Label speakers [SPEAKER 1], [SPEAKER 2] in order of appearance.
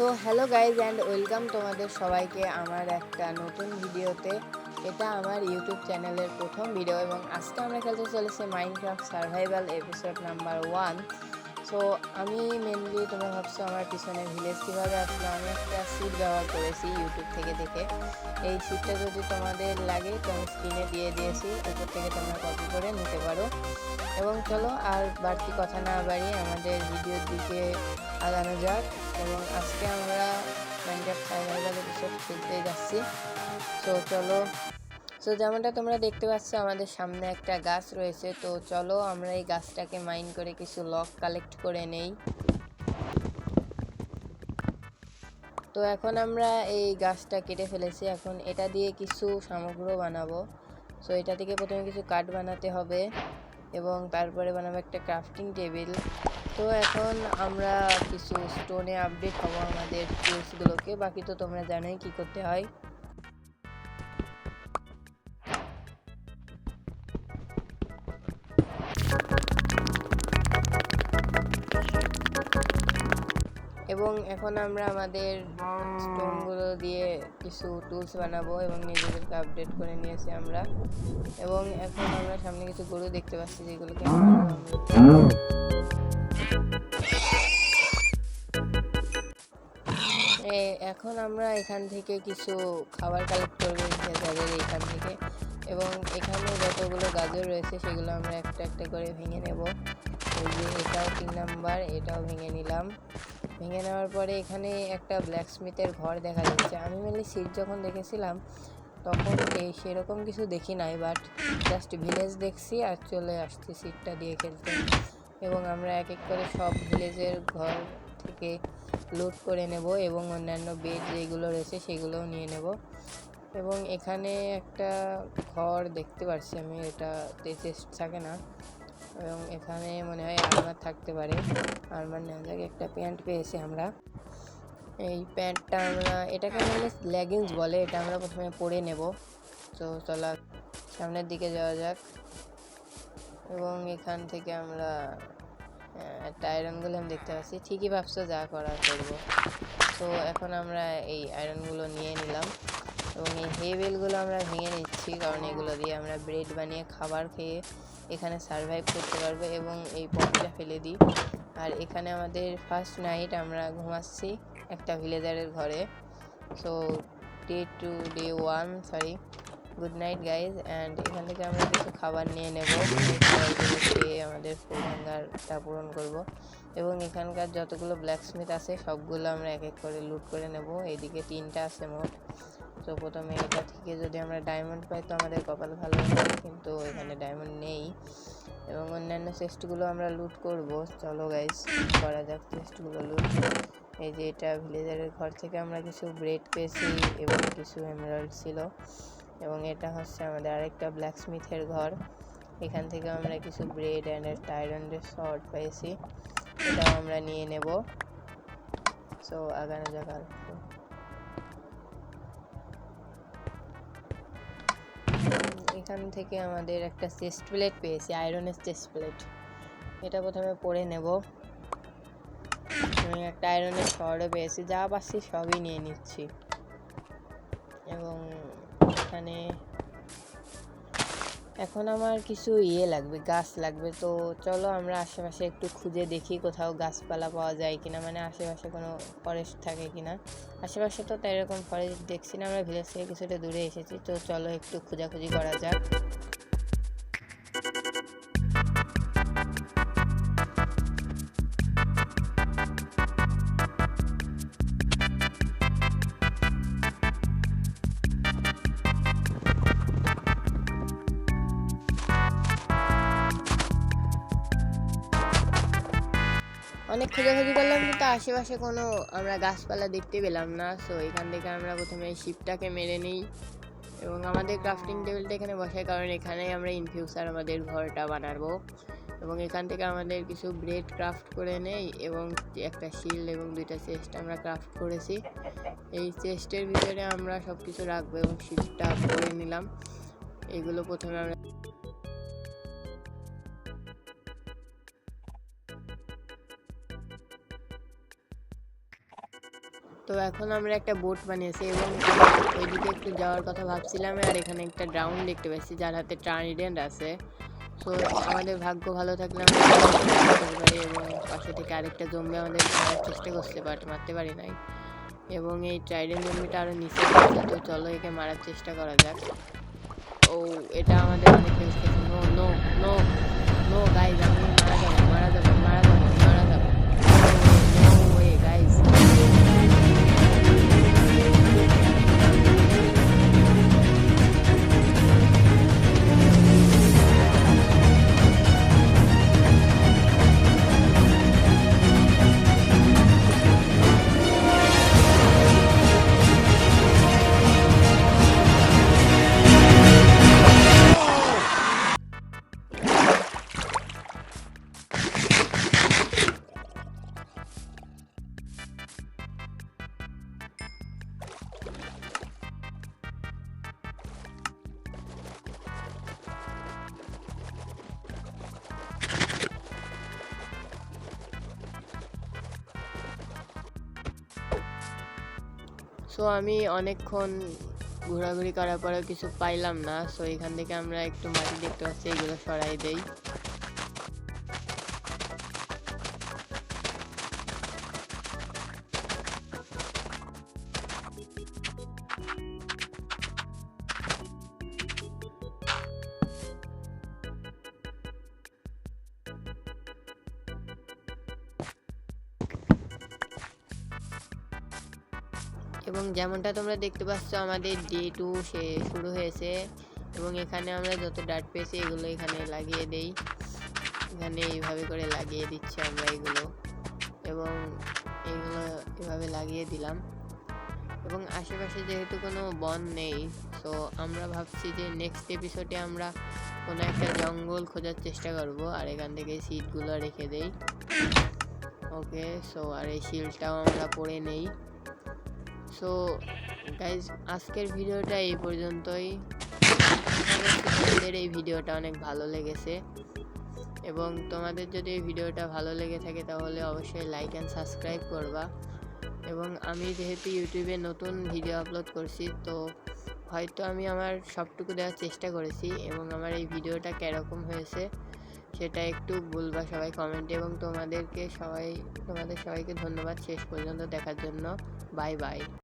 [SPEAKER 1] So hello guys and welcome তোমাদের সবাইকে আমার একটা নতুন ভিডিওতে। এটা আমার ইউটিউব চ্যানেলের প্রথম ভিডিও এবং আজকে আমরা খেলতে চলেছি Minecraft survival episode number one so আমি মেনলি তোমরা ভাবছ আমার পিছনে ভিলেজ কীভাবে আসলো, আমি একটা সিট ব্যবহার করেছি ইউটিউব থেকে দেখে। এই সিটটা যদি তোমাদের লাগে, তো আমি স্ক্রিনে দিয়ে দিয়েছি, উপর থেকে তোমরা কপি করে নিতে পারো। এবং চলো আর বাড়তি কথা না বাড়িয়ে আমাদের ভিডিওর দিকে আগানো যাক। এবং আজকে আমরা মাইনক্রাফট সার্ভাইভাল এপিসোড খেলতে যাচ্ছি। তো চলো তো যেমনটা তোমরা দেখতে পাচ্ছ, আমাদের সামনে একটা গাছ রয়েছে। তো চলো আমরা এই গাছটাকে মাইন করে কিছু লক কালেক্ট করে নেই। তো এখন আমরা এই গাছটা কেটে ফেলেছি। এখন এটা দিয়ে কিছু সামগ্র বানাবো। সো এটা থেকে প্রথমে কিছু কাঠ বানাতে হবে এবং তারপরে বানাবো একটা ক্রাফটিং টেবিল তো এখন আমরা কিছু স্টোনে আপডেট হব আমাদের টুলসগুলোকে বাকি তো তোমরা জানোই কি করতে হয়। এবং এখন আমরা আমাদের স্টোনগুলো দিয়ে কিছু টুলস বানাবো এবং নিজেদেরকে আপডেট করে নিয়েছি আমরা। এবং এখন আমরা সামনে কিছু গরু দেখতে পাচ্ছি যেগুলোকে আমরা এখন আমরা এখান থেকে কিছু খাবার কালেক্ট করব ভেজালের এখান থেকে। এবং এখানে যতগুলো গাজর রয়েছে, সেগুলো আমরা একটা একটা করে ভেঙে নেব। এই যে এটাও তিন নাম্বার, এটাও ভেঙে নিলাম। ভেঙে নেওয়ার পরে এখানে একটা ব্ল্যাক স্মিথের ঘর দেখা যাচ্ছে। আমি মেনলি সিট যখন দেখেছিলাম, তখন এই সেরকম কিছু দেখি নাই বাট জাস্ট ভিলেজ দেখছি আর চলে আসছি সিটটা দিয়ে খেলতে। এবং আমরা এক এক করে সব ভিলেজের ঘর থেকে লুট করে নেব এবং অন্যান্য বেড যেগুলো রয়েছে সেগুলোও নিয়ে নেব। এবং এখানে একটা ঘর দেখতে পাচ্ছি আমি, এটা চেস্ট থাকে না। এবং এখানে মনে হয় আলমার থাকতে পারে। আলমার নেওয়া যাক একটা প্যান্ট পেয়েছি আমরা। এই প্যান্টটা আমরা, এটাকে বলে লেগিংস বলে, এটা আমরা প্রথমে পরে নেব। তো চলা সামনের দিকে যাওয়া যাক। এবং এখান থেকে আমরা একটা আয়রন গোলেম দেখতে পাচ্ছি। ঠিকই ভাবছ, যা করার করব। তো এখন আমরা এই আয়রনগুলো নিয়ে নিলাম এবং এই হেবেলগুলো আমরা ভেঙে নিচ্ছি কারণ এগুলো দিয়ে আমরা ব্রেড বানিয়ে খাবার খেয়ে এখানে সারভাইভ করতে পারব এবং এই পটটা ফেলে দিই। আর এখানে আমাদের ফার্স্ট নাইট আমরা ঘুমাচ্ছি একটা ভিলেজারের ঘরে। So day two day one sorry good night guys and এখান থেকে আমরা কিছু খাবার নিয়ে নেব। আমাদের ফুল হাঙ্গারটা পূরণ করব। এবং এখানকার যতগুলো ব্ল্যাক স্মিথ আছে, সবগুলো আমরা এক এক করে লুট করে নেব। এইদিকে তিনটা আছে মোট। তো প্রথমে এটা থেকে যদি আমরা ডায়মন্ড পাই, তো আমাদের কপাল ভালো হবে, কিন্তু এখানে ডায়মন্ড নেই। এবং অন্যান্য চেস্টগুলো আমরা লুট করব। চলো গাইজ করা যাক চেস্টগুলো লুট এই যে এটা ভিলেজারের ঘর থেকে আমরা কিছু ব্রেড পেয়েছি এবং কিছু এমারাল্ড ছিল। এবং এটা হচ্ছে আমাদের আরেকটা ব্ল্যাক স্মিথের ঘর। এখান থেকে আমরা কিছু ব্রেড অ্যান্ড টাইরন্ডের শর্ট পেয়েছি। এটাও আমরা নিয়ে নেব। সো আগানো যাক আর। এখান থেকে আমাদের একটা চেস্ট প্লেট পেয়েছি আয়রনের চেস্ট প্লেট এটা প্রথমে পরে নেব। আমি একটা আয়রনের শর্টও পেয়েছি, যা পাচ্ছি সবই নিয়ে নিচ্ছি। এবং এখানে এখন আমার কিছু ইয়ে লাগবে, গাছ লাগবে, তো চলো আমরা আশেপাশে একটু খুঁজে দেখি কোথাও গাছপালা পাওয়া যায় কিনা মানে আশেপাশে কোনো ফরেস্ট থাকে কিনা। আশেপাশে তো তাই এরকম ফরেস্ট দেখছি না, আমরা ভিলেজ থেকে কিছুটা দূরে এসেছি, তো চলো একটু খোঁজাখুঁজি করা যাক। অনেক খোঁজাখুঁজি করলাম, কিন্তু আশেপাশে কোনো আমরা গাছপালা দেখতে পেলাম না। সো এখান থেকে আমরা প্রথমে শিপটাকে মেরে নিই এবং আমাদের ক্রাফটিং টেবিলটা এখানে বসাই কারণ এখানেই আমরা ইন ফিউচার আমাদের ঘরটা বানাবো। এবং এখান থেকে আমাদের কিছু ব্রেড ক্রাফট করে নেই এবং একটা শিল্ড এবং দুইটা চেস্ট আমরা ক্রাফট করেছি। এই চেস্টের ভিতরে আমরা সব কিছু রাখব এবং শিল্ডটা করে নিলাম। এগুলো প্রথমে আমরা তো এখন আমরা একটা বোট বানিয়েছি এবং ওইদিকে একটু যাওয়ার কথা ভাবছিলাম আর এখানে একটা ড্রাউন দেখতে পাচ্ছি যার হাতে ট্রাইডেন্ট আছে। তো আমাদের ভাগ্য ভালো থাকলে এবং পাশে থেকে আরেকটা জম্বি আমাদের মারার চেষ্টা করছে বাট মারতে পারি নাই। এবং এই ট্রাইডেন্ট জম্বিটা আরও নিচে তো চলো একে মারার চেষ্টা করা যাক। ও, এটা আমাদের অনেক no no no no guys so আমি অনেকক্ষণ ঘোরাঘুরি করার পরেও কিছু পাইলাম না। সো এখান থেকে আমরা একটু মাটি দেখতে পাচ্ছি এগুলো সরাই দেই। এবং যেমনটা তোমরা দেখতে পাচ্ছ, আমাদের ডে টু সে শুরু হয়েছে এবং এখানে আমরা যত ডাট পেয়েছি এগুলো এখানে লাগিয়ে দেই। এখানে এইভাবে করে লাগিয়ে দিচ্ছি আমরা এগুলো এবং এগুলো এভাবে লাগিয়ে দিলাম। এবং আশেপাশে যেহেতু কোনো বন নেই তো আমরা ভাবছি যে নেক্সট এপিসোডে আমরা কোনো একটা জঙ্গল খোঁজার চেষ্টা করব আর এখান থেকে সিটগুলো রেখে দেই। ওকে সো আর এই শিলটাও আমরা পরে নেই। সো গাইজ, আজকের ভিডিওটা এই পর্যন্তই। তোমাদের এই ভিডিওটা অনেক ভালো লেগেছে। এবং তোমাদের যদি এই ভিডিওটা ভালো লেগে থাকে, তাহলে অবশ্যই লাইক অ্যান্ড সাবস্ক্রাইব করবা। এবং আমি যেহেতু ইউটিউবে নতুন ভিডিও আপলোড করছি, তো হয়তো আমি আমার সবটুকু দেওয়ার চেষ্টা করেছি এবং আমার এই ভিডিওটা কীরকম হয়েছে, সেটা একটু বলবা সবাই কমেন্টে এবং তোমাদেরকে সবাই, তোমাদের সবাইকে ধন্যবাদ শেষ পর্যন্ত দেখার জন্য। Bye bye